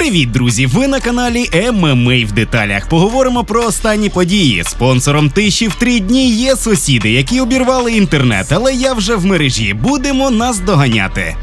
Привіт, друзі! Ви на каналі ММА в деталях. Поговоримо про останні події. Спонсором тиші в три дні є сусіди, які обірвали інтернет, але я вже в мережі. Будемо нас доганяти.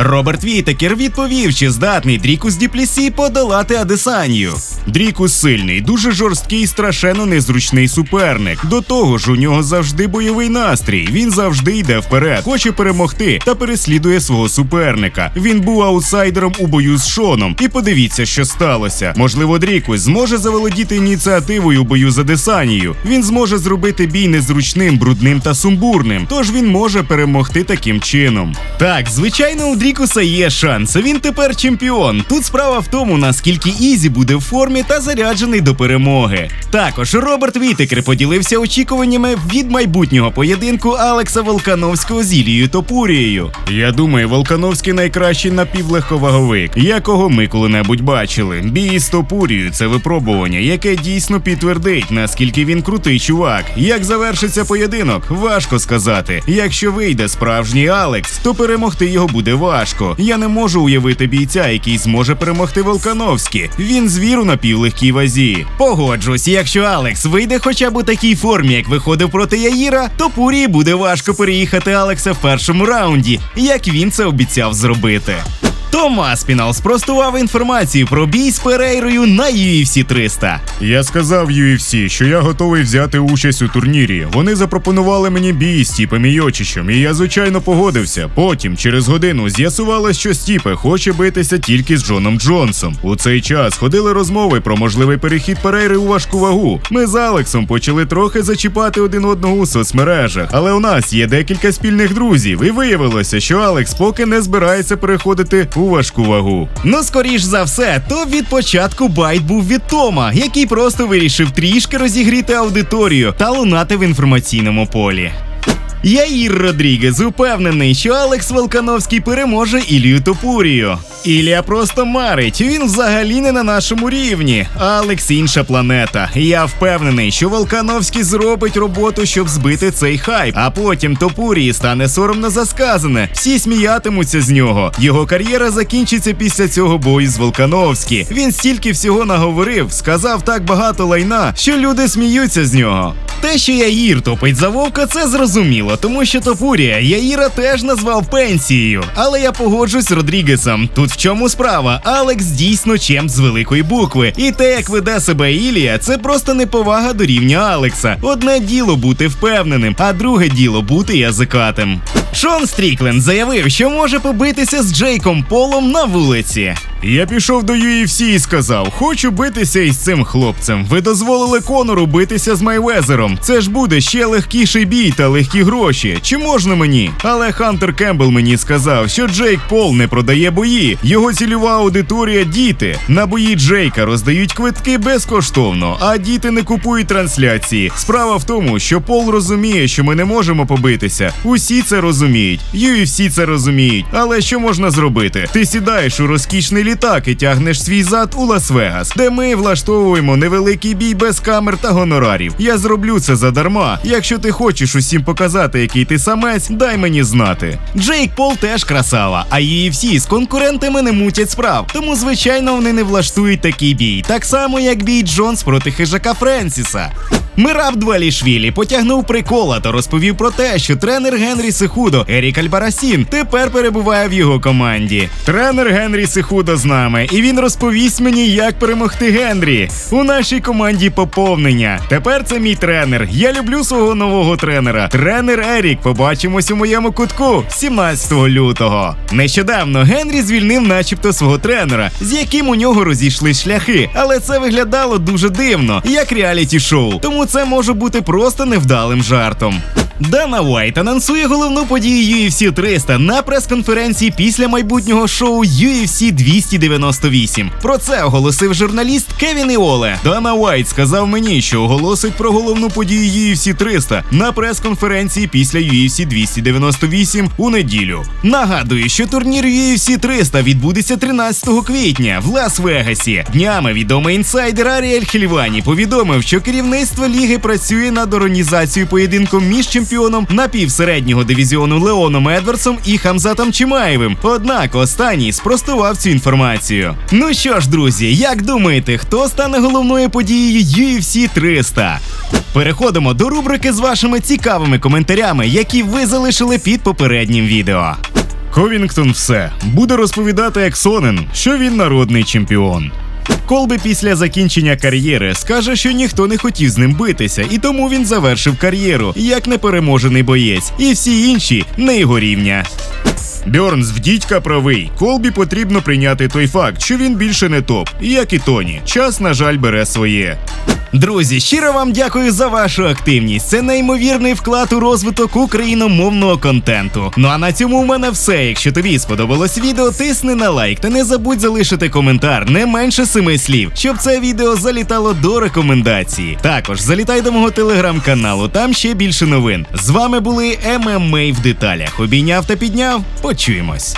Роберт Вітекер відповів, чи здатний Дрікус Діплісі подолати Адесанію. Дрікус сильний, дуже жорсткий, страшенно незручний суперник. До того ж, у нього завжди бойовий настрій. Він завжди йде вперед, хоче перемогти та переслідує свого суперника. Він був аутсайдером у бою з Шоном. І подивіться, що сталося. Можливо, Дрікус зможе заволодіти ініціативою у бою з Адесанією. Він зможе зробити бій незручним, брудним та сумбурним. Тож він може перемогти таким чином. Так, звичайно, у Дрікуса є шанс. Він тепер чемпіон. Тут справа в тому, наскільки Ізі буде в формі та заряджений до перемоги. Також Роберт Вітекер поділився очікуваннями від майбутнього поєдинку Алекса Волкановського з Ілією Топурією. Я думаю, Волкановський найкращий напівлегковаговик, якого ми коли-небудь бачили. Бій з Топурією це випробування, яке дійсно підтвердить, наскільки він крутий чувак. Як завершиться поєдинок, важко сказати. Якщо вийде справжній Алекс, то перемогти його буде важко. Я не можу уявити бійця, який зможе перемогти Волкановські. Він звір у напівлегкій вазі. Погоджусь, якщо Алекс вийде хоча б у такій формі, як виходив проти Яїра, то Пурії буде важко переїхати Алекса в першому раунді, як він це обіцяв зробити. Томас Пінал спростував інформацію про бій з Перейрою на UFC 300. Я сказав UFC, що я готовий взяти участь у турнірі. Вони запропонували мені бій з Стіпом і Йочичем, і я звичайно погодився. Потім, через годину, з'ясувалось, що Стіпе хоче битися тільки з Джоном Джонсом. У цей час ходили розмови про можливий перехід Перейри у важку вагу. Ми з Алексом почали трохи зачіпати один одного у соцмережах, але у нас є декілька спільних друзів, і виявилося, що Алекс поки не збирається переходити у важку вагу. Ну, скоріш за все, то від початку байт був від Тома, який просто вирішив трішки розігріти аудиторію та лунати в інформаційному полі. Яїр Родрігес упевнений, що Алекс Волкановський переможе Ілію Топурію. Ілія просто марить, він взагалі не на нашому рівні. Алекс інша планета. Я впевнений, що Волкановський зробить роботу, щоб збити цей хайп, а потім Топурії стане соромно за сказане. Всі сміятимуться з нього. Його кар'єра закінчиться після цього бою з Волкановським. Він стільки всього наговорив, сказав так багато лайна, що люди сміються з нього. Те, що Яїр топить за вовка, це зрозуміло, тому що Топурія Яїра теж назвав пенсією. Але я погоджусь з Родрігесом. Тут в чому справа? Алекс дійсно чемп з великої букви. І те, як веде себе Ілія, це просто неповага до рівня Алекса. Одне діло бути впевненим, а друге діло бути язикатим. Шон Стрікленд заявив, що може побитися з Джейком Полом на вулиці. Я пішов до UFC і сказав: хочу битися із цим хлопцем. Ви дозволили Конору битися з Майвезером. Це ж буде ще легкіший бій та легкі гроші. Чи можна мені? Але Хантер Кембл мені сказав, що Джейк Пол не продає бої. Його цільова аудиторія діти. На бої Джейка роздають квитки безкоштовно, а діти не купують трансляції. Справа в тому, що Пол розуміє, що ми не можемо побитися. Усі це розуміють. UFC це розуміють. Але що можна зробити? Ти сідаєш у розкішний літак і тягнеш свій зад у Лас-Вегас, де ми влаштовуємо невеликий бій без камер та гонорарів. Я зроблю це задарма. Якщо ти хочеш усім показати, який ти самець, дай мені знати. Джейк Пол теж красава, а UFC з конкурентами не мутять справ. Тому, звичайно, вони не влаштують такий бій. Так само, як бій Джонс проти хижака Френсіса. Мираб Двалішвілі потягнув прикола та розповів про те, що тренер Генрі Сихудо Ерік Альбарасін тепер перебуває в його команді. Тренер Генрі Сихудо з нами, і він розповість мені, як перемогти Генрі. У нашій команді поповнення. Тепер це мій тренер. Я люблю свого нового тренера. Тренер Ерік. Побачимось у моєму кутку 17 лютого. Нещодавно Генрі звільнив, начебто, свого тренера, з яким у нього розійшли шляхи. Але це виглядало дуже дивно, як реаліті шоу. Тому це може бути просто невдалим жартом. Дана Уайт анонсує головну подію UFC 300 на прес-конференції після майбутнього шоу UFC 298. Про це оголосив журналіст Кевін Іоле. Дана Уайт сказав мені, що оголосить про головну подію UFC 300 на прес-конференції після UFC 298 у неділю. Нагадую, що турнір UFC 300 відбудеться 13 квітня в Лас-Вегасі. Днями відомий інсайдер Аріель Хельвані повідомив, що керівництво ліги працює над організацією поєдинку між чемпіонами чемпіоном напівсереднього дивізіону Леоном Едвардсом і Хамзатом Чимаєвим. Однак останній спростував цю інформацію. Ну що ж, друзі, як думаєте, хто стане головною подією UFC 300? Переходимо до рубрики з вашими цікавими коментарями, які ви залишили під попереднім відео. Ковінгтон все буде розповідати як Сонен, що він народний чемпіон. Колби після закінчення кар'єри скаже, що ніхто не хотів з ним битися, і тому він завершив кар'єру як непереможений боєць, і всі інші не його рівня. Бьорнс в дідька правий. Колбі потрібно прийняти той факт, що він більше не топ, як і Тоні. Час, на жаль, бере своє. Друзі, щиро вам дякую за вашу активність. Це неймовірний вклад у розвиток україномовного контенту. Ну а на цьому в мене все. Якщо тобі сподобалось відео, тисни на лайк та не забудь залишити коментар не менше семи слів, щоб це відео залітало до рекомендації. Також залітай до мого телеграм-каналу, там ще більше новин. З вами були ММА в деталях. Обійняв та підняв. Почуємось.